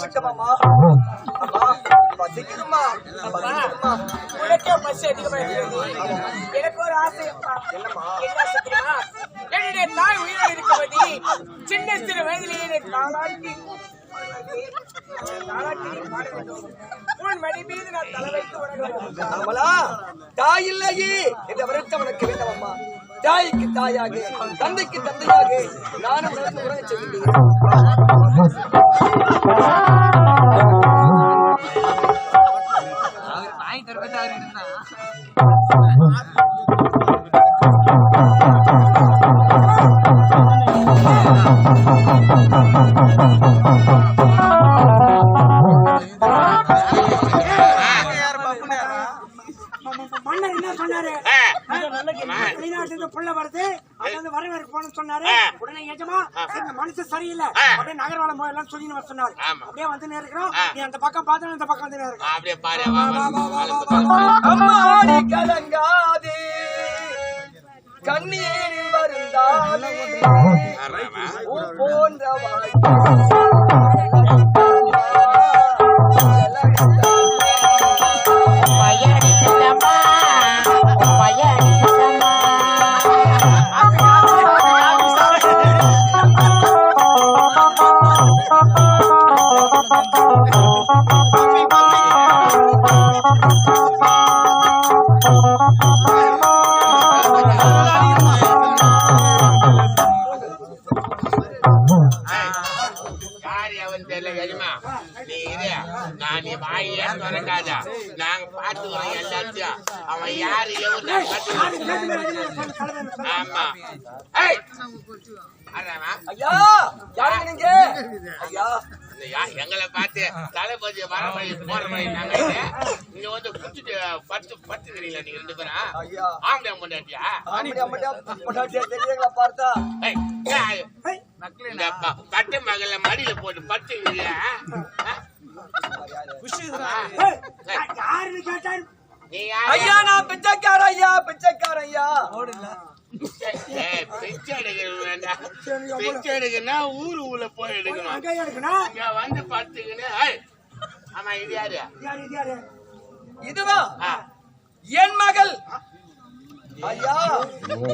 விட்டமாமா அம்மா பசிக்குதும்மா. பசிக்குதும்மா. உனக்கே பசி அதிகமா இருக்கிறது எனக்கு ஒரு ஆசை என்னம்மா? என்னுடைய தாய் உயிரோடு சின்ன சிறு வயதிலேயே என்னை தாளாட்டி உன் மடி மீது நான் தலை வைத்து உணர வேண்டும். அமலா தாய் இல்லையே. என்ற வருத்தம் உனக்கு வேண்டும் அம்மா. தாய்க்கு தாயாக தந்தைக்கு தந்தையாக நானும் உனக்கு உறவு செய்கிறேன் உடனே எஜமா இந்த மனுஷன் சரியில்லை. அப்படியே நகர்வலம் போயெல்லாம் வர சொன்னாரு அப்படியே வந்து இருக்கிறோம் நீ அந்த பக்கம் பார்த்து இந்த பக்கம் வந்து இருக்கோம் அப்படியே பாரு. அம்மாடி கலங்காதே. கண்ணீரில் வருந்தாதே. போன்ற யாரு அவன் யாரு? பாத்துக்கிறோம் ஆமா. ஏய்! ஐயா நீங்க? எங்களை பார்த்து தளபதி வர வழி போற வழி நாங்க இங்க. வந்து குடிச்சிட்டு பத்து பத்துக்கிறீங்களா நீங்க ரெண்டு பேரும் ஐயா. ஆம்பளை பொண்டாட்டியா? பார்த்தா? பட்டு மகள மடியில போட்டு பத்துக்கிறீங்க யாருன்னு கேட்டாரு ஐயா நான் பிச்சைக்கார ஐயா பிச்சைக்கார ஐயா ஏய், பிச்சை எடுக்கிறது வேண்டாம். பிச்சை எடுக்கணும்னா ஊரு உள்ள போய் எடுக்கணும். இங்க வந்து ஆமா இது யாரு? இதுவா? என் மகள். ஐயா.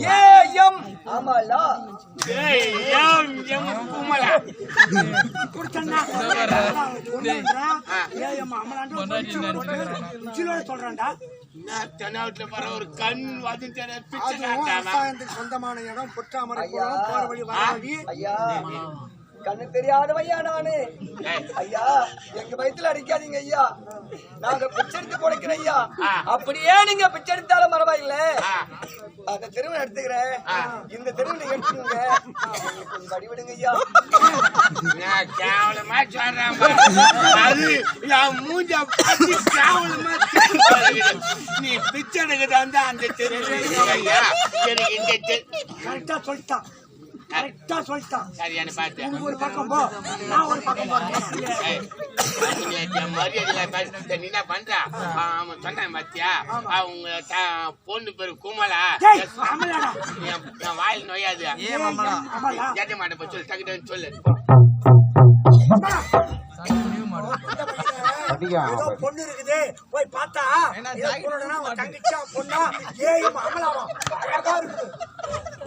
ஏ எம் ஆமால. ஏன் எம் குமலா? கொடுத்தா ஏன் அம்மலாண்டு உச்சிலோட சொல்றான்டா. சொந்தமான இடம் பொற்றாமரை போற வழி வர வழி. ஐயா. கண்ணு தெரியாதவையா நானு? ஏய், ஐயா எங்க வயித்துல அடிக்காதீங்க ஐயா. நாங்க பிச்சை எடுத்து கொடுக்கிறேன் ஐயா. அப்படியே நீங்க பிச்சை எடுத்தாலும் பரவாயில்ல. அந்த தெருவை எடுத்துக்கிறேன். இந்த தெருவை நீங்க எடுத்துக்கோங்க எங்களுக்கு கொஞ்சம் வழி விடுங்க ஐயா. நான் கேவலமா சொல்றேன். அது என் மூஞ்ச பார்த்து கேவலமா சொல்லுது. நீ பிச்சை வந்து அந்த இருக்கு ஐயா. எனக்கு இந்த கரெக்டா சொல்லிட்டான். கரெக்டா சொல்லிட்டான் சரியான நீ ஒரு பக்கம் போ நான் ஒரு பக்கம் போறேன் ஏய், நீ என் மரியாதையில பேச- நீ என்ன பண்ற? அவன் சொன்னான் பாத்தியா? அவங்க பொண்ணு பேரு குமலா என் வாயில் நோயாது ஏற்ற மாட்டேன் சொல்லு டக்குன்னு சொல்லு ஏதோ பொண்ணு இருக்குது போய் பார்த்தா பொண்ணுனா பொண்ணா ஏயும் அமலாவா அழகா இருக்குது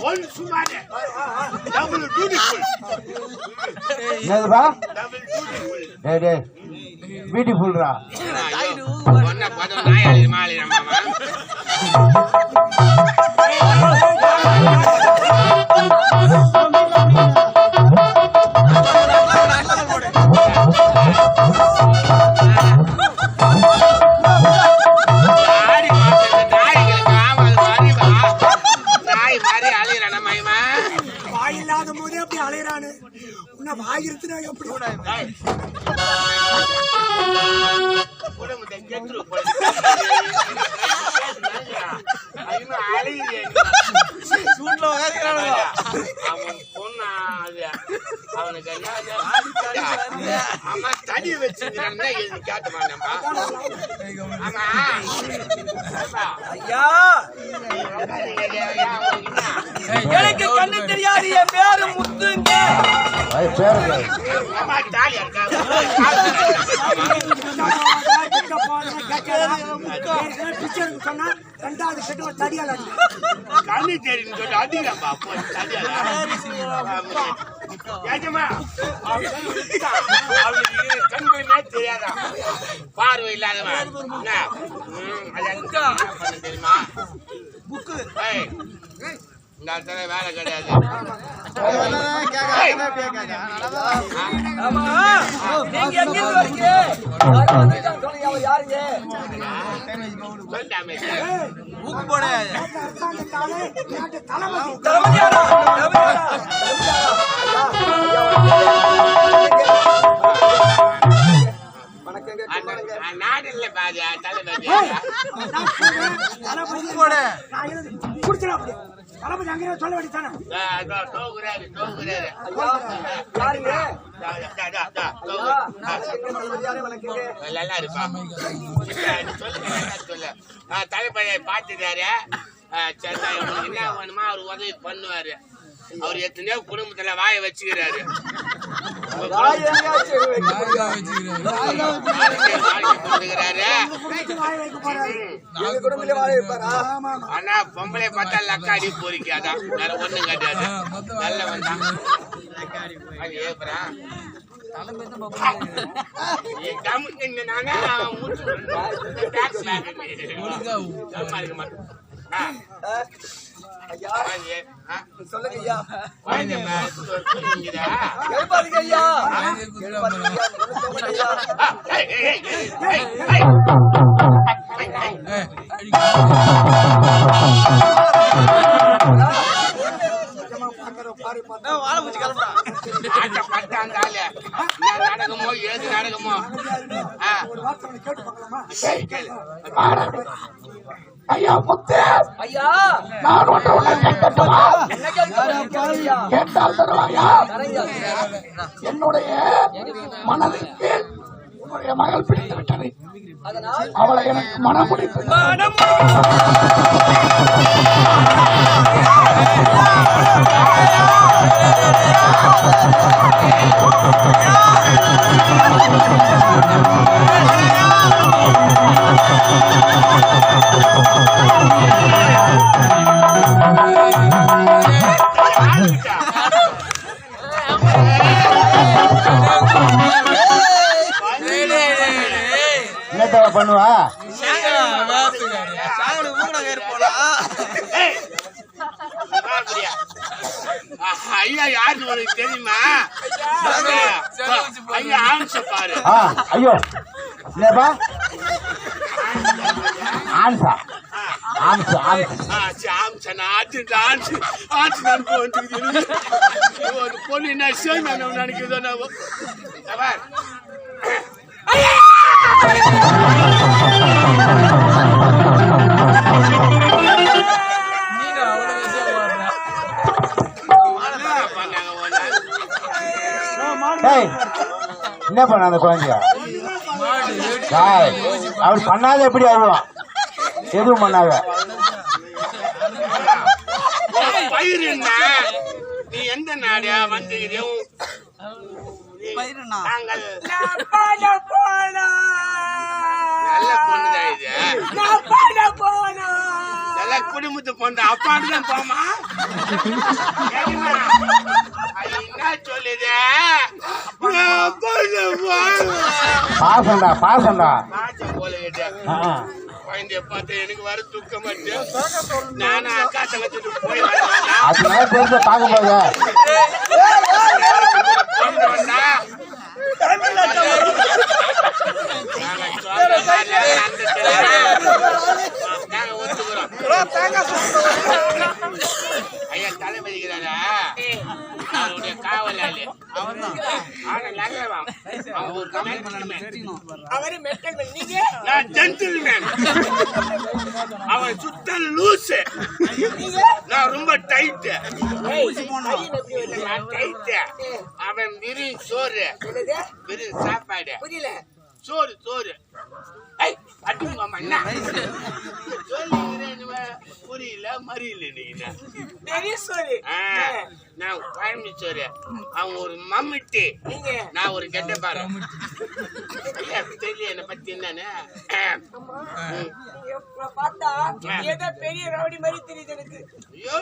ஒன் சுமாரு ஆ, ஆ. டபுள் பியூட்டிஃபுல் என்னதுப்பா டபுள் பியூட்டிஃபுல் டேய் டேய் பியூட்டிஃபுல்ரா ஒன்ன பதம் நாயாளி மாலி மாமா அவன் பொண்ணா அவனுக்கு அம்மா தடி கேட்ட மாட்டேன்பா ஆமா ஆமா. ஐயா எனக்கு கண்ணு தெரியாது என் பேரு முத்துங்க அது பேரு அம்மா தாலி இருக்கா எடுக்க சொன்னா ரெண்டாவது கட்டு ஒரு தடியால் கண்ணு தெரியும் சொல்லி பார்வை இல்லாதவன். அது தெரியுமா? புக்கு. இந்த இடத்துல வேலை கிடையாது. நாடு இல்ல பாஜா தலைவர். நான் தளபதி அங்கே சொல்ல வேண்டியதானே தலைப்பழைய பார்த்துட்டாரு. என்ன வேணுமோ அவர் உதவி பண்ணுவாரு. அவர் எத்தனையோ குடும்பத்துல வாய வச்சுக்கிறாரு. ஆனா பொம்பளை பார்த்தா லக்காடி போரிக்காதான் வேற ஒண்ணும் கிடையாது நல்லவன் தான் அது ஐயா. சொல்லுங்க ஐயா? எழுப்பாதீங்க நடக்குமோ ஏது அவனை கேட்டு பார்க்கலாமா? சரி, கேளு. ஐயா! நான் என்ன கேட்க ஐயா! தரங்க என்னுடைய மனதிற்கு உன்னுடைய மகள் பிடித்து விட்டது. அதனால் அவளை எனக்கு மனம் முடித்து மனம் ஆளுகிட்டா. பண்ணுவா ஐயா யாரு உனக்கு தெரியுமா ஐயா ஆன்ச பாரு ஐயோ என்னப்பா ஆன்சா ஆன்சா ஆன்சா ஆ, ஆச்சு ஆச்சு ஆச்சு ஒரு பொண்ணு என்ன சேர்ந்து என்ன பண்ண அந்த குழந்தைய? அவர் பண்ணாத எப்படி ஆகுவான் எதுவும் பண்ணாத. உன் பயிர் என்ன நீ எந்த நாடா வந்துக்கிறீ நாங்கள் நான் பாட போனோம். நல்ல பொண்ணுதான் இது நான் பாட போனோம். நல்ல குடும்பத்து பொண்ணு அப்பாடு தான் போமா என்ன சொல்லுது. பாசம்டா பாசம்டா. பாச்ச போல கேட்டு ஆ, ஆ. குழந்தைய பார்த்து எனக்கு வர துக்கம் வந்து நானும் அக்கா தங்கச்சிட்டு போய் அதனால பார்க்க போக கொண்டு வந்தா நாங்க சொல்ற மாதிரியே நடந்துச்சு. நாங்க ஒத்துக்கிறோம். ஐயா தலைமதிக்கிறாரா அவருடைய காவலாளி ஆனா நல்லவன் அவன் ஒரு gentleman. அவரு மெட்டல். நீங்க நான் ஜென்டில்மேன் அவன் சுத்த லூசு நான் ரொம்ப டைட் நான் டைட் அவன் விரி சோறு? விரி சாப்பாடு. புரியல. சோறு சோறு. ஐய் அடிங்க மாமா என்ன? சொல்லுகிறேன் இவன் புரியல மறியல நீங்க பெரிய நான் கோயம்புத்தூர் அவன் ஒரு மம்மிட்டி. நீங்க. நான் ஒரு கெட்ட பாரு தெரியல என்னை பத்தி என்னன்னு? அம்மா, நீங்க இப்ப பார்த்தா ஏதோ பெரிய ரவுடி மாதிரி தெரியுது எனக்கு. ஐயோ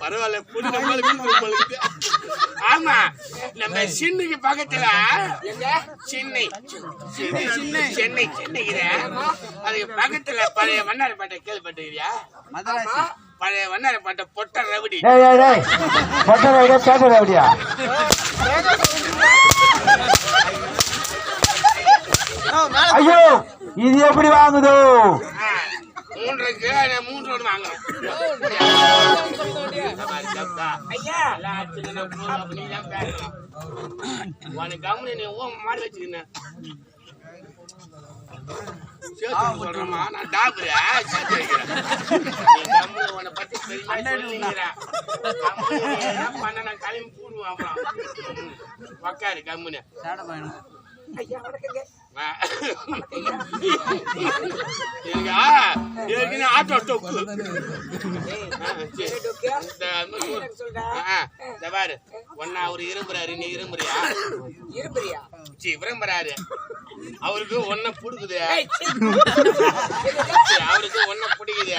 பரவாயில்ல நம்மளுக்கு நம்மளுக்கு ஆமா நம்ம சின்னைக்கு பக்கத்துல எங்க? சென்னை. சென்னை. சென்னை சென்னைக்குது அதுக்கு பக்கத்துல பழைய வண்ணாரப்பேட்டை கேள்விப்பட்டிருக்கியா? பழைய வண்ணாரப்பேட்டை பொட்ட ரவுடி. டேய் டேய் டேய் பொட்டை ரவுடியா பேட்டை ரவுடியா? ஐயோ இது எப்படி வாங்குதோ? ஆ, மூன்றுக்கு நான் மூன்று. உனக்கு நீ ஓ மாடு வச்சுக்கின உக்காரு கம்முனு. ஐயா வணக்கங்க ஆ. இருக்கா? ஏற்கனவே ஆட்டோ டொக்கு பாரு. ஒன்னா அவரு இரும்புறாரு நீ இரும்புறியா? இருப்பிரியா சி விரும்புறாரு அவருக்கு ஒன்ன புடுக்குது அவருக்கு ஒன்ன பிடிக்குது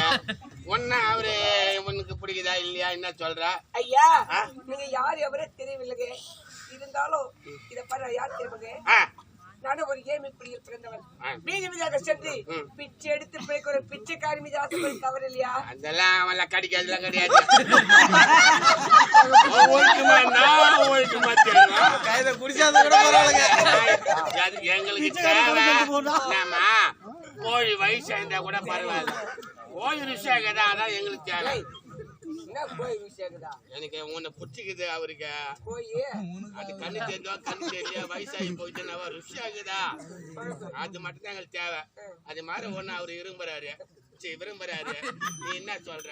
ஒன்னா அவரு இவனுக்கு பிடிக்குதா இல்லையா? என்ன சொல்றா? ஐயா? நீங்க யார் எவரே தெரியவில்லைங்க. இருந்தாலும் இத பாரு யார் தெரியுமாங்க? நானும் ஒரு ஏமி பிடியில் பிறந்தவன் ஆ. வீதி மீதாக சென்று. பிச்சை எடுத்து பிழைக்க ஒரு பிச்சைக்காரி மீது ஆசைப்படி தவறு இல்லையா? அதெல்லாம் கிடையாது. அவன் ஒழுக்கமா அது எங்களுக்கு தேவை. நாம கோழி வயசாயிருந்தா கூட பரவாயில்ல. கோழி ருசியாகதான் அதான் எங்களுக்கு தேவை. என்ன போய் விஷயக்குதா எனக்கு உன்னை பிடிச்சிக்குது அவருக்கு. போய் அது கண்ணு தெரிஞ்சோ கண்ணு தெரியல வயசாகி போயிட்டு ருசியாகுதா அது மட்டும் தான் எங்களுக்கு தேவை. அது மாதிரி ஒண்ணு அவரு விரும்புறாரு. சரி விரும்புறாரு. நீ என்ன சொல்ற?